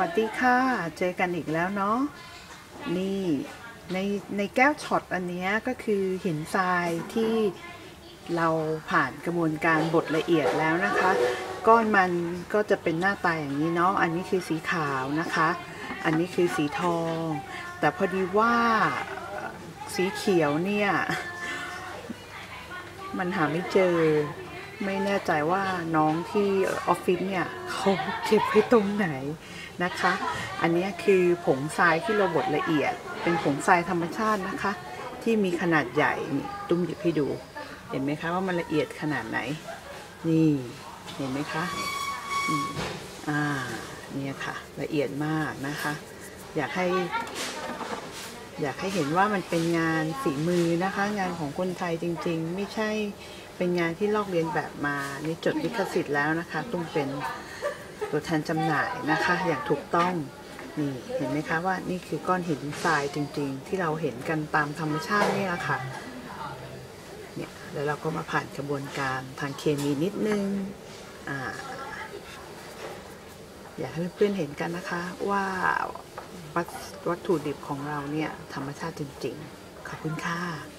วัสดีค่ะ เจอกันอีกแล้วเนาะ นี่ในในแก้วช็อตอันนี้ก็คือหินทรายที่เราผ่านกระบวนการบดละเอียดแล้วนะคะ ก้อนมันก็จะเป็นหน้าตาอย่างนี้เนาะ อันนี้คือสีขาวนะคะ อันนี้คือสีทอง แต่พอดีว่าสีเขียวเนี่ย มันหาไม่เจอ ไม่แน่ใจว่าน้องที่ออฟฟิศเนี่ยเขาเก็บไว้ตรงไหนนะคะ อันนี้คือผงทรายที่เราบดละเอียด เป็นผงทรายธรรมชาตินะคะ ที่มีขนาดใหญ่นี่ตุ้มหยิบให้ดู เห็นไหมคะว่ามันละเอียดขนาดไหน นี่เห็นไหมคะอ่าเนี่ยค่ะละเอียดมากนะคะ อยากให้ อยากให้เห็นว่ามันเป็นงานฝีมือนะคะ งานของคนไทยจริง ๆ ไม่ใช่เป็นงานที่ลอกเลียนแบบมานี่จดลิขสิทธิ์แล้วนะคะต้องเป็นตัวแทนจำหน่ายนะคะ อย่างถูกต้องนี่เห็นไหมคะว่านี่คือก้อนหินทรายจริง ๆ ที่เราเห็นกันตามธรรมชาตินี่แหละค่ะเนี่ยแล้วเราก็มาผ่านกระบวนการทางเคมีนิดนึงอ่าอยากให้เพื่อนๆเห็นกันนะคะว่าว วัตถุดิบของเราเนี่ยธรรมชาติจริงๆ ขอบคุณค่ะ